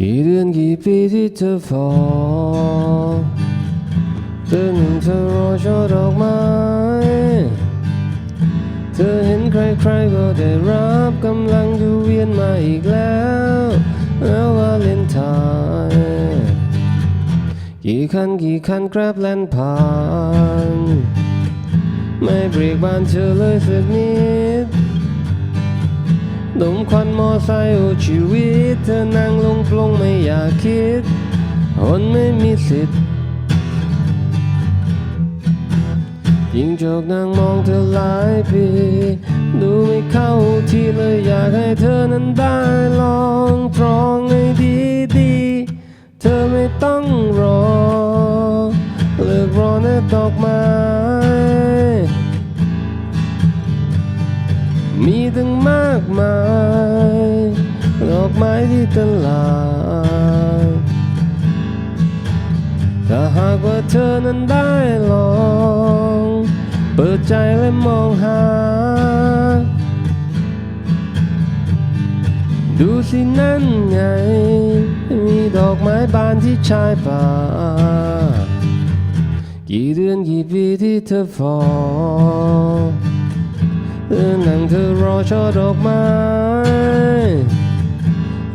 กี่เดือนกี่ปีที่เธอฟอเธอหนึ่งเธอรอช่อดอกไม้ เธอเห็นใครๆก็ได้รับกำลังจะเวียนมาอีกแล้วแล้ววาเลนไทน์กี่คันกี่คันแกร็บแลนผ่าน ไม่เบรกบานเธอเลยสักนิดดมควันมอไซค์โอชีวิตเธอนั่งลง คิดคนไม่มีสิทธิ์ยิงจกนั่งมองเธอหลายปี ดูไม่เข้าที่เลยอยากให้เธอนั้นได้ลองตรองให้ดีดีๆเธอไม่ต้องรอ เลิกรอในดอกไม้มีตั้งมากมาย ดอกไม้ที่ตลาดถ้าหากว่าเธอนั้นได้ลอง เปิดใจและมองหา ดูสินั่นไง มีดอกไม้บานที่ชายป่า กี่เดือนกี่ปีที่เธอฟอเธอนั่งเธอรอช่อดอกไม้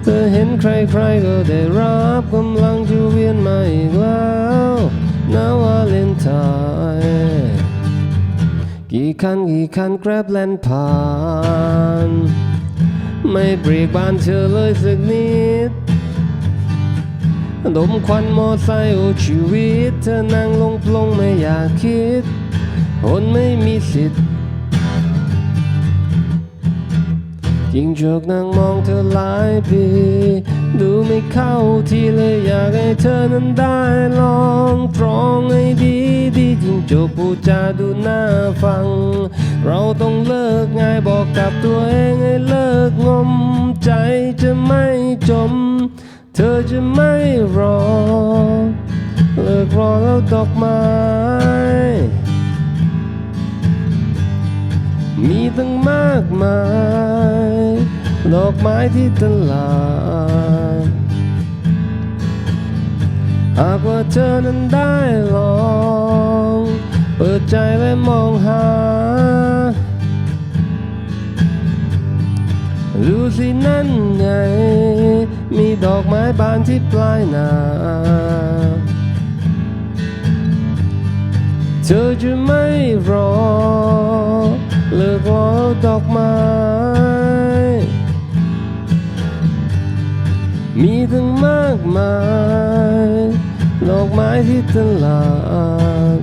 เธอเห็นใครๆก็ได้รับกำลังจะเวียนมาอีกแล้วนาวาเลนไทน์กี่คันกี่คันแกร็บแล่นผ่าน ไม่เบรกบานเธอเลยสักนิด ดมควันมอไซค์โอชีวิต เธอนั่งลงปลงไม่อยากคิดคนไม่มีสิทธิ์ ยิ่งจกนั่งมองเธอหลายปี ดูไม่เข้าที่เลยอยากให้เธอนั้นได้ลองตรองให้ดีดียิ่งจกพูดจาดูน่าฟัง เราต้องเลิกง่ายบอกกับตัวเองให้เลิกงม ใจจะไม่จม เธอจะไม่รอ เลิกรอแล้วดอกไม้มีตั้งมากมาย ดอกไม้ที่ตลาด หากว่าเธอนั้นได้ลอง เปิดใจและมองหา ดูสินั่นไง มีดอกไม้บานที่ปลายนาเธอจะไม่รอเลิกรอดอกไม้ ตั้งมากมายดอกไม้ที่ตลาด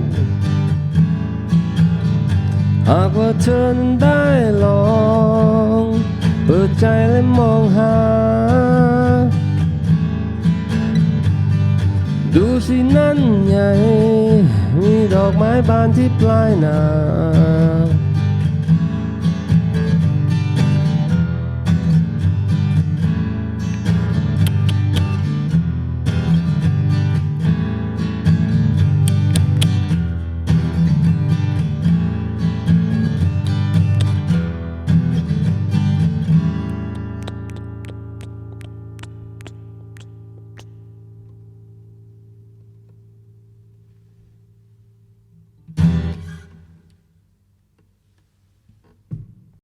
หากว่าเธอนั้นได้ลองเปิดใจและมองหา ดูสินั่นไงมีดอกไม้บานที่ปลายนา